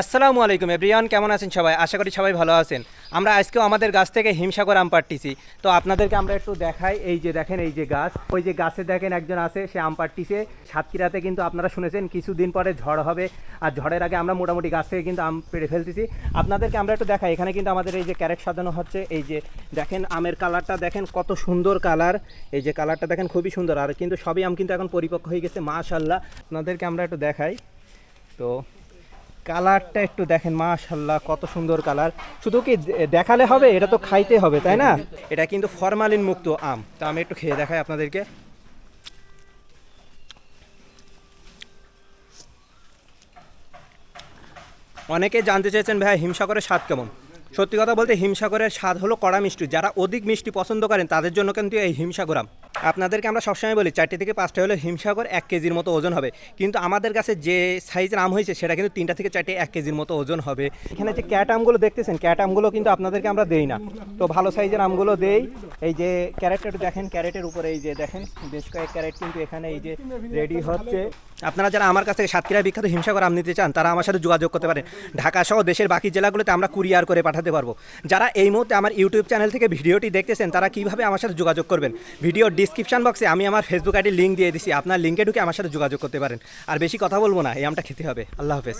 আসসালামু আলাইকুম এভরিওয়ান, কেমন আছেন সবাই? আশা করি সবাই ভালো আছেন। আমরা আজকেও আমাদের গাছ থেকে হিমসাগর আম পাড়তেছি। তো আপনাদেরকে আমরা একটু দেখাই, এই যে দেখেন, এই যে গাছ। ওই যে গাছে দেখেন একজন আছে, সে আম পাড়তিছে। সাতক্ষীরাতে কিন্তু আপনারা শুনেছেন, কিছুদিন পরে ঝড় হবে। আর ঝড়ের আগে আমরা মোটামুটি গাছ থেকে কিন্তু আম পেড়ে ফেলতেছি। আপনাদেরকে আমরা একটু দেখাই, এখানে কিন্তু আমাদের এই যে ক্যারেট সাজানো হচ্ছে। এই যে দেখেন, আমের কালারটা দেখেন, কত সুন্দর কালার। এই যে কালারটা দেখেন, খুবই সুন্দর। আর কিন্তু সবই আম কিন্তু এখন পরিপক্ক হয়ে গেছে মাশাল্লাহ আপনাদেরকে আমরা একটু দেখাই। তো কালারটা একটু দেখেন মাশাল্লাহ কত সুন্দর কালার। শুধু কি দেখালে হবে? এটা তো খাইতে হবে, তাই না? এটা কিন্তু ফরমালিন মুক্ত আম। তো আমি একটু খেয়ে দেখাই আপনাদেরকে। অনেকে জানতে চেয়েছেন ভাই হিমসাগরের স্বাদ কেমন? সত্যি কথা বলতে, হিমসাগরের স্বাদ হলো কড়া মিষ্টি। যারা অধিক মিষ্টি পছন্দ করেন, তাদের জন্য কিন্তু এই হিমসাগর আপনাদেরকে আমরা সবসময় বলি, চারটে থেকে পাঁচটা হলে হিমসাগর এক কেজির মতো ওজন হবে। কিন্তু আমাদের কাছে যে সাইজের আম হয়েছে, সেটা কিন্তু তিনটা থেকে চারটে এক কেজির মতো ওজন হবে। এখানে যে ক্যাট আমগুলো দেখতেছেন ক্যাট আমগুলো কিন্তু আপনাদেরকে আমরা দেই না। তো ভালো সাইজের আমগুলো দেই। এই যে ক্যারেটটা দেখেন ক্যারেটের উপরে এই যে দেখেন, বেশ কয়েক ক্যারেট কিন্তু এখানে এই যে রেডি হচ্ছে। আপনারা যারা আমার কাছ থেকে সাতক্ষীরা বিখ্যাত হিমসাগর আম নিতে চান, তারা আমার সাথে যোগাযোগ করতে পারেন। ঢাকা সহ দেশের বাকি জেলাগুলোতে আমরা কুরিয়ার করে পাঠাতে পারব। যারা এই মুহূর্তে আমার ইউটিউব চ্যানেল থেকে ভিডিওটি দেখতেছেন, তারা কীভাবে আমার সাথে যোগাযোগ করবেন? ভিডিও ডিসক্রিপশন বক্সে আমি আমার ফেসবুক আইডি লিঙ্ক দিয়ে দিছি। আপনার লিঙ্কে ঢুকে আমার সাথে যোগাযোগ করতে পারেন। আর বেশি কথা বলব না, এই আমটা খেতে হবে। আল্লাহ হাফেজ।